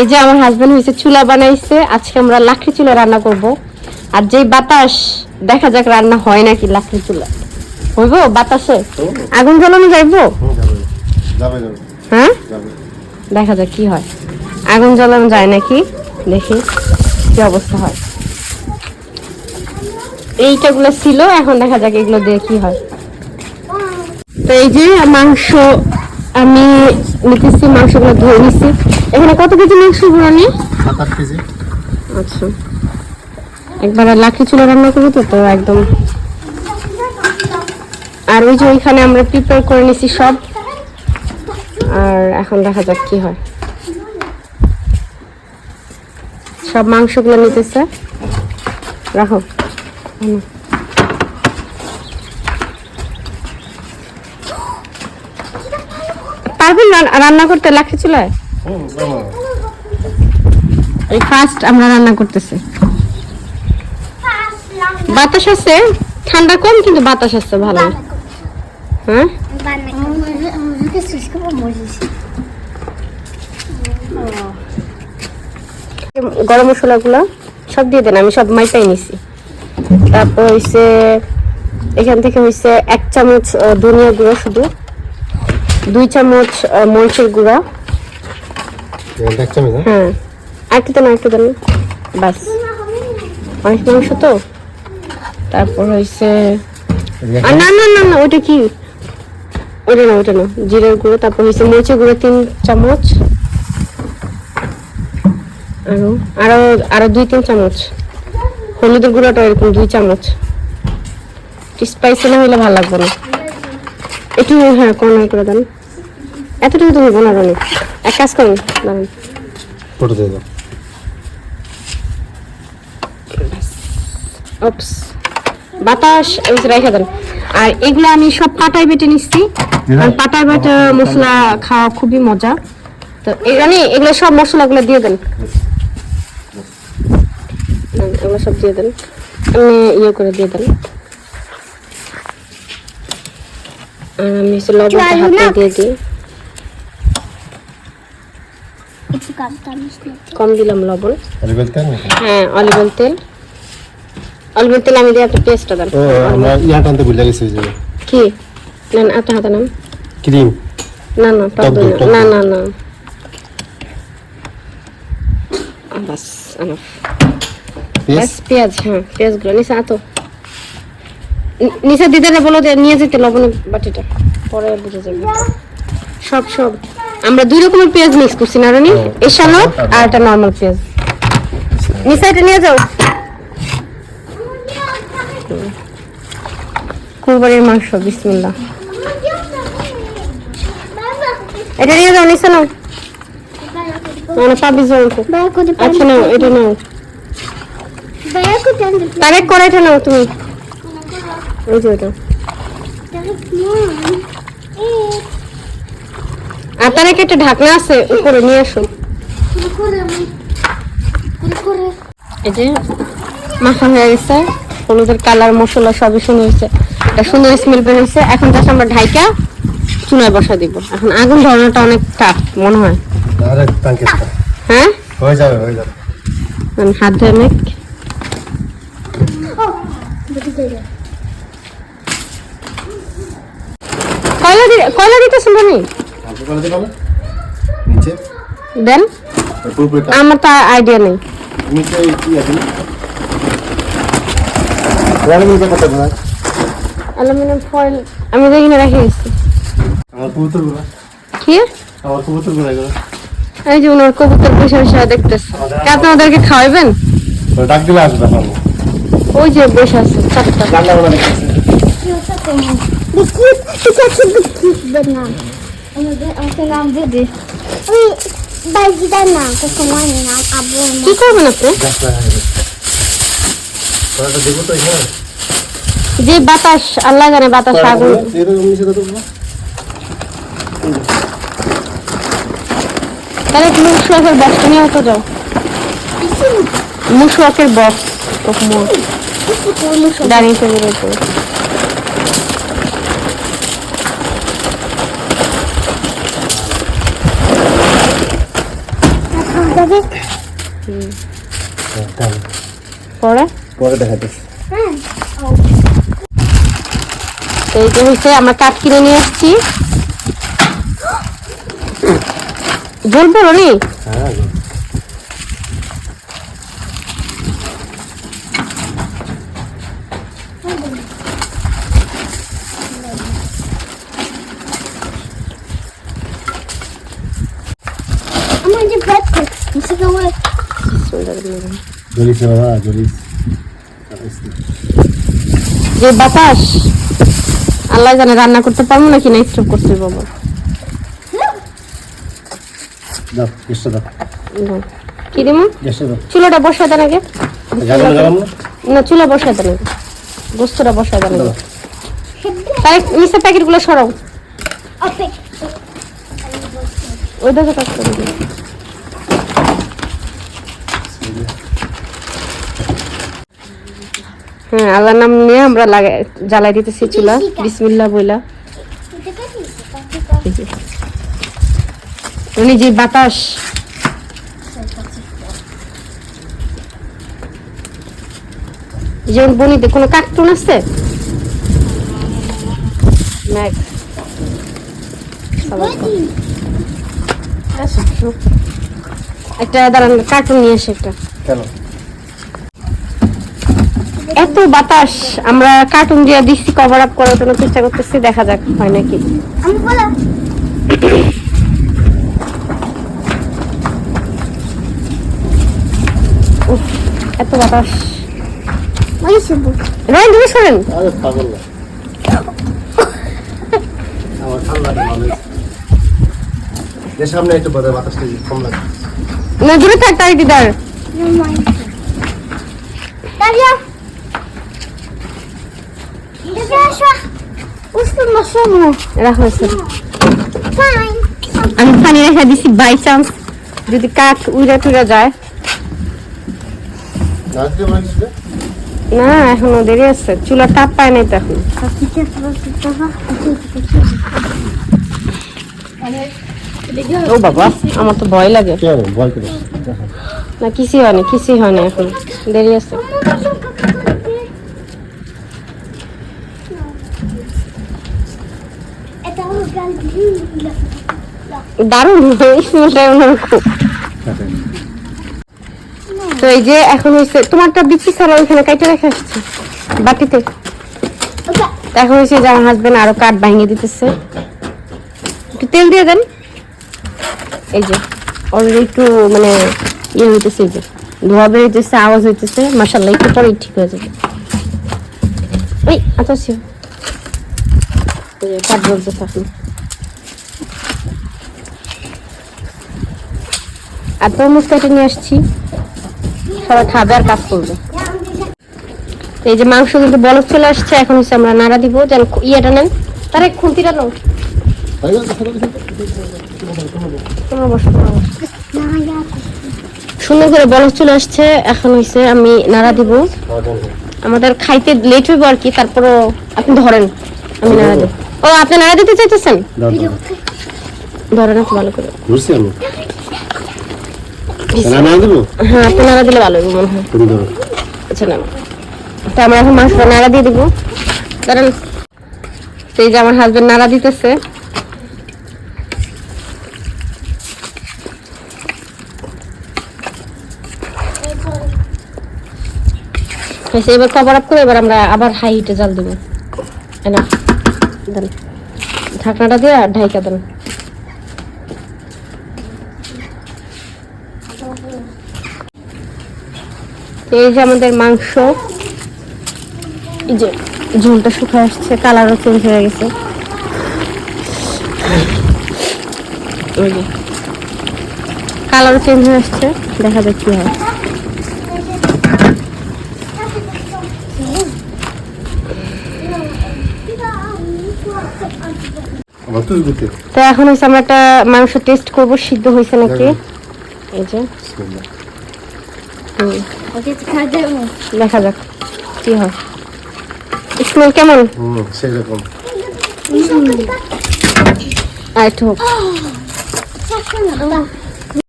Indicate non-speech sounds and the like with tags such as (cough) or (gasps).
এই যে আমার হাজবেন্ড হয়েছে চুলা বানাইছে আজকে আমরা লাকড়ি চুলা রান্না করব। আর যেই বাতাস দেখা যাক রান্না হয় নাকি লাকড়ি চুলা। হইব বাতাসে? আগুন জ্বালানো যাইবো? হ্যাঁ? দেখা যাক কি হয়। আগুন জ্বালানো যায় নাকি? দেখি কি অবস্থা হয়। এইটাগুলো ছিল এখন দেখা যাক এগুলো দিয়ে কি হয়। তো এই যে মাংস আমি নিতেছি মাংসগুলো ধুয়ে নিচ্ছি এখানে কত কেজি মাংস ঘুরানি সাত আট কেজি। আচ্ছা। একবার লাকড়ি চুলা রান্না করব তো তো একদম। আর ওই যে ওইখানে আমরা প্রিপেয়ার করে নিছি সব। আর এখন দেখা যাক কি হয়। সব মাংসগুলো নিতেছে। রাখো। পারবেন রান- রান্না করতে লাকড়ি চুলায়? এই ফার্স্ট আমরা রান্না করতেছি। বাতাস আছে? ঠান্ডা কম, কিন্তু বাতাস আছে ভালো। হ্যাঁ? গরম মশলাগুলো সব দিয়ে দেন, আমি সব মাইপাই নিছি। তারপর হইছে, এখান থেকে হইছে এক চামচ ধনিয়া গুঁড়ো শুধু, দুই চামচ মরিচের গুঁড়া। হ্যাঁ। একটু দেন একটু দেন বাস। অনেক মাংস তো? তারপর আর না না না না ওইটা কি? ওইটা না ওইটা না। জিরের গুঁড়ো তারপর হইছে মরিচের গুঁড়ো তিন চামচ। আরও আরও আরও দুই তিন চামচ। হলুদের গুঁড়োটা এরকম দুই চামচ। স্পাইসি না হলে ভালো লাগবে না। একটু হ্যাঁ কর্নার করে দেন। এতটুকু তো হইব না রানি। এক কাজ করুন দাঁড়ান। ফটো দিয়ে দাও। অপস বাতাস যে রেখে দেন। আর এগুলো আমি সব পাটায় বেটে নিচ্ছি। কারণ পাটায় বেটে মশলা খাওয়া খুবই মজা। তো এখানে এগুলো সব মশলাগুলো দিয়ে দেন। এগুলো সব দিয়ে দেন। এমনি ইয়ে করে দিয়ে দেন। আর আমি লবণটা হাতে দিয়ে দিই। কম দিলাম লবণ। না হ্যাঁ অলিভ অয়েল তেল। অলিভ অয়েল তেল আমি দিয়ে একটা পেস্টটা দেন ইয়া টানতে ভুলে গেছি কি? নেন আপনার হাতে নেন ক্রিম না না না। না না না। বাস। পেঁয়াজ বাস পেঁয়াজ হ্যাঁ পেঁয়াজগুলো। নিচে আতো। নি- নিচে বলো যে নিয়ে যেতে লবণের বাটিটা। পরে বুঝে যাবে। সব সব। আমরা দুই রকমের পেঁয়াজ মিক্স করছি না রানি? এই শালক আচ্ছা, আর একটা নর্মাল পেঁয়াজ। নিচে এটা নিয়ে যাও। কুরবানির মাংস বিসমিল্লাহ। এটা নিয়ে যাও নিচে নাও। মানে পাবি যাও। আচ্ছা নাও এটা নাও। তারেক কড়াইটা নাও তুমি। ওই যে ওটা। আর তারেক একটা ঢাকনা আছে উপরে নিয়ে আসো এই যে মাখা হয়ে গেছে হলুদের কালার মশলা সবই সুন্দর হয়েছে। একটা সুন্দর স্মেল বের হয়েছে। এখন জাস্ট আমরা ঢাইকা চুনায় বসা দিব। এখন আগুন ধরানোটা অনেক টাফ মনে হয়। হ্যাঁ? হয়ে যাবে হয়ে যাবে। হাত ধরে নেক। কয়লা দি কয়লা নিচে। দেন। আমার তো আইডিয়া নেই। নিচে কি আছে? না ওয়ালে কত ভাড়া অ্যালুমিনিয়াম ফয়েল আমি দেখি না রেখে গেছি আমার কবুতরগুলো। কি? আমার কবুতরগুলো এগুলো। এই যে ওনার কবুতর বসে বসে দেখতেছে। আপনি ওদেরকে খাওয়াবেন? ডাক দিলে আসবে পাবো ওই যে বসে আছে চারটা। রান্না বলা দেখতেছে। কি করবেন আপনি দেবো তো এখানে যে বাতাস আল্লাহ জানে বাতাস আগুন তাহলে মুশওয়াকের বক্সটা নিয়ে হতো যাও মুশওয়াকের বক্স ডাইনিং টেবিলের তাহলে পরে? পরে দেখাইতেছি হ্যাঁ তো এইটা হচ্ছে আমরা কাঠ কিনে নিয়ে এসেছি বলব (gasps) নি? হ্যাঁ আমার যে ব্যাট করছি সেটা ওই জলিস বাবা জলিস যে বাতাস। আল্লাহ জানে রান্না করতে পারব নাকি না স্টপ করতে বাবা দাও গ্যাসটা দাও। কি দিমু? গ্যাসটা দাও। চুলাটা বসায় দেন আগে। না? চুলা বসায় দেন আগে। গোস্তটা বসায় দেন আগে। প্যাকেটগুলো সরাও। অপেক ওই দেখো কাজ করে দিও। হ্যাঁ আল্লাহর নাম নিয়ে আমরা লাগাই জ্বালাই দিতেছি চুলা। বিসমিল্লাহ বইলা। উনি যে বাতাস। যেমন বনিতে কোনো কার্টুন আছে? ম্যাক। একটা দাঁড়ান কার্টুন নিয়ে এসে একটা। কেন? এত বাতাস আমরা কার্টুন দিয়ে দিচ্ছি কভার আপ করার জন্য চেষ্টা করতেছি দেখা যাক হয় নাকি। আমি বলো। এত বাতাস। রয়েন তুমি শোনেন? আরে পাগল না। আমার ঠান্ডাটা ভালো হয়েছে। যে সামনে একটু বাতাসটা কম লাগে না দূরে থাক তাই দিদার। রাখো আমি পানি রেখে দিছি বাই চান্স যদি কাঠ উড়ে টুড়ে যায় না এখনও দেরি আছে চুলা তাপ পায় নাই তো এখন ও বাবা আমার তো ভয় লাগে না কিছুই হয়নি কিছুই হয়নি এখন। দেরি আছে এটা হলো গান দারুণ। তো এই যে এখন হয়েছে তোমারটা বিচি ছাড়া ওইখানে কাইটে রেখে আসছে, বাটিতে। হয়েছে যে আমার হাজবেন্ড আরও কাঠ ভাঙিয়ে দিতেছে। একটু তেল দিয়ে দেন। এই যে অলরেডি একটু মানে ইয়ে হইতেছে এই যে, ধোয়া বেরোতেছে আওয়াজ হইতেছে। মাসাল্লাহ একটু পরেই ঠিক হয়ে যাবে। এই আচ্ছা। কাঠ বলতেছে এখন আর তরমুজ কেটে নিয়ে আসছি। সবাই খাবে আর কাজ করবে। এই যে মাংস কিন্তু বলক চলে আসছে, এখন হচ্ছে আমরা নাড়া দিব, যেন ইয়েটা নেন। তার এক খুন্তিটা নাও। সুন্দর করে বলক চলে আসছে, এখন হচ্ছে আমি নাড়া দিব। আমাদের খাইতে লেট হইব আর কি, তারপরও আপনি ধরেন, আমি নাড়া দেব। ও আপনি নাড়া দিতে চাইতেছেন? ধরেন ভালো করে। ঘুরছি আমি। হ্যাঁ আপনি নাড়া দিলে ভালো হবে মনে হয়। আচ্ছা না তো আমরা এখন মাংসটা নাড়া দিয়ে দিব। কারণ এই যে আমার হাজবেন্ড নাড়া দিতেছে। এবার কভার আপ করে এবার আমরা আবার হাই হিটে জাল দেবো। না ঢাকনাটা দিয়ে আর ঢাইকা দেন। এই যে আমাদের মাংস, এই যে ঝোলটা শুকিয়ে আসছে, কালারও চেঞ্জ হয়ে গেছে। কালারও চেঞ্জ হয়ে আসছে, দেখা যাক কি হয় আবার তুই ঘুরতে তো এখন হচ্ছে আমরা একটা মাংস টেস্ট করব সিদ্ধ হয়েছে নাকি? এই যে। হুম, দেখা যাক কি হয়। স্মেল কেমন? হুম সেরকম। আর একটু হোক।